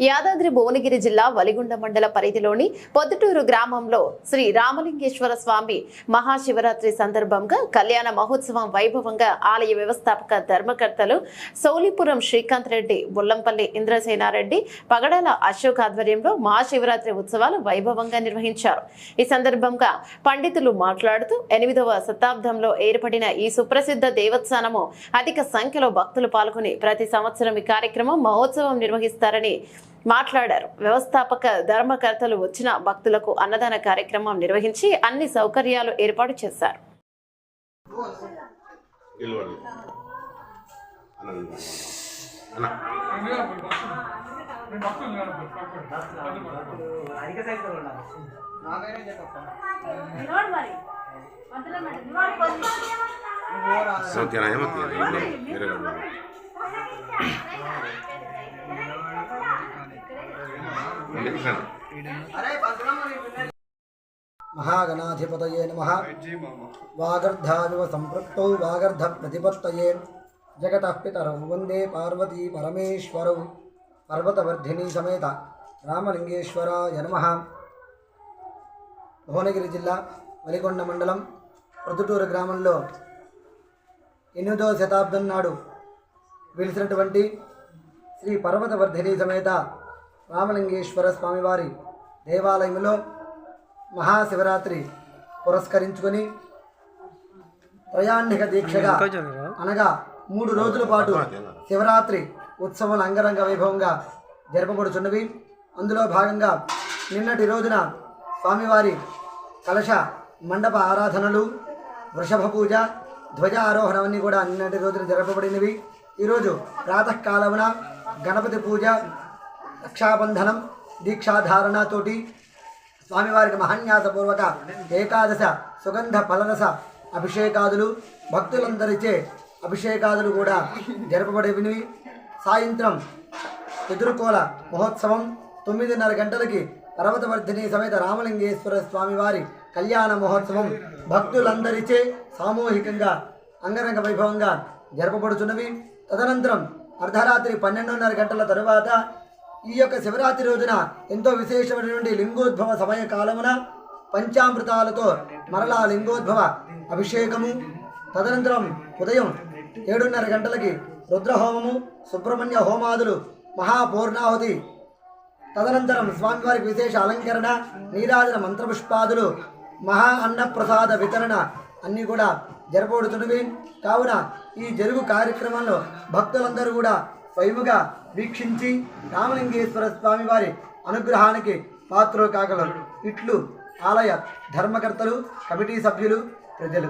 యాదాద్రి భువనగిరి జిల్లా వలిగుండ మండల పరిధిలోని పొద్దుటూరు గ్రామంలో శ్రీ రామలింగేశ్వర స్వామి మహాశివరాత్రి సందర్భంగా కళ్యాణ మహోత్సవం వైభవంగా ఆలయ వ్యవస్థాపక ధర్మకర్తలు సౌలిపురం శ్రీకాంత్ రెడ్డి బుల్లంపల్లి ఇంద్రసేనారెడ్డి పగడాల అశోక్ ఆధ్వర్యంలో మహాశివరాత్రి ఉత్సవాలు వైభవంగా నిర్వహించారు. ఈ సందర్భంగా పండితులు మాట్లాడుతూ ఎనిమిదవ శతాబ్దంలో ఏర్పడిన ఈ సుప్రసిద్ధ దేవస్థానము అధిక సంఖ్యలో భక్తులు పాల్గొని ప్రతి సంవత్సరం ఈ కార్యక్రమం మహోత్సవం నిర్వహిస్తారని మాట్లాడారు. వ్యవస్థాపక ధర్మకర్తలు వచ్చిన భక్తులకు అన్నదాన కార్యక్రమం నిర్వహించి అన్ని సౌకర్యాలు ఏర్పాటు చేశారు. నిలబడి మహాగణాధిపతయే నమ. వాగర్ధావివ సంపృక్తౌ వాగర్ధ ప్రతిపత్తయే జగత పితరౌ వందే పార్వతీ పరమేశ్వరౌ. పర్వతవర్ధిని సమేత రామలింగేశ్వరాయ నమ. భువనగిరి జిల్లా వలిగొండ మండలం ప్రొద్దుటూరు గ్రామంలో ఎనిమిదవ శతాబ్దం నాడు వెలిసినటువంటి శ్రీ పర్వతవర్ధిని సమేత రామలింగేశ్వర స్వామివారి దేవాలయంలో మహాశివరాత్రి పురస్కరించుకొని త్రయాణిక దీక్షగా అనగా మూడు రోజుల పాటు శివరాత్రి ఉత్సవం అంగరంగ వైభవంగా జరపబడుచున్నవి అందులో భాగంగా నిన్నటి రోజున స్వామివారి కలశ మండప ఆరాధనలు వృషభ పూజ ధ్వజ ఆరోహణం అన్నీ కూడా నిన్నటి రోజున జరపబడినవి. ఈరోజు ప్రాతకాలమున గణపతి పూజ రక్షాబంధనం దీక్షాధారణతోటి స్వామివారికి మహాన్యాసపూర్వక ఏకాదశ సుగంధ ఫలరస అభిషేకాదులు భక్తులందరిచే అభిషేకాదులు కూడా జరపబడేవినివి సాయంత్రం ఎదుర్కోల మహోత్సవం తొమ్మిదిన్నర గంటలకి పర్వతవర్ధిని సమేత రామలింగేశ్వర స్వామివారి కళ్యాణ మహోత్సవం భక్తులందరిచే సామూహికంగా అంగరంగ వైభవంగా జరపబడుచున్నవి. తదనంతరం అర్ధరాత్రి పన్నెండున్నర గంటల తరువాత ఈ యొక్క శివరాత్రి రోజున ఎంతో విశేషమైనటువంటి లింగోద్భవ సమయ కాలమున పంచామృతాలతో మరలా లింగోద్భవ అభిషేకము తదనంతరం ఉదయం ఏడున్నర గంటలకి రుద్రహోమము సుబ్రహ్మణ్య హోమాదులు మహాపూర్ణాహుతి తదనంతరం స్వామివారికి విశేష అలంకరణ నీరాజన మంత్రపుష్పాదులు మహా అన్నప్రసాద వితరణ అన్నీ కూడా జరపబడుతున్నవి. కావున ఈ జరుగు కార్యక్రమంలో భక్తులందరూ కూడా స్వయముగా వీక్షించి రామలింగేశ్వర స్వామి వారి అనుగ్రహానికి పాత్రలు కాగలరు. ఇట్లు ఆలయ ధర్మకర్తలు కమిటీ సభ్యులు ప్రజలు.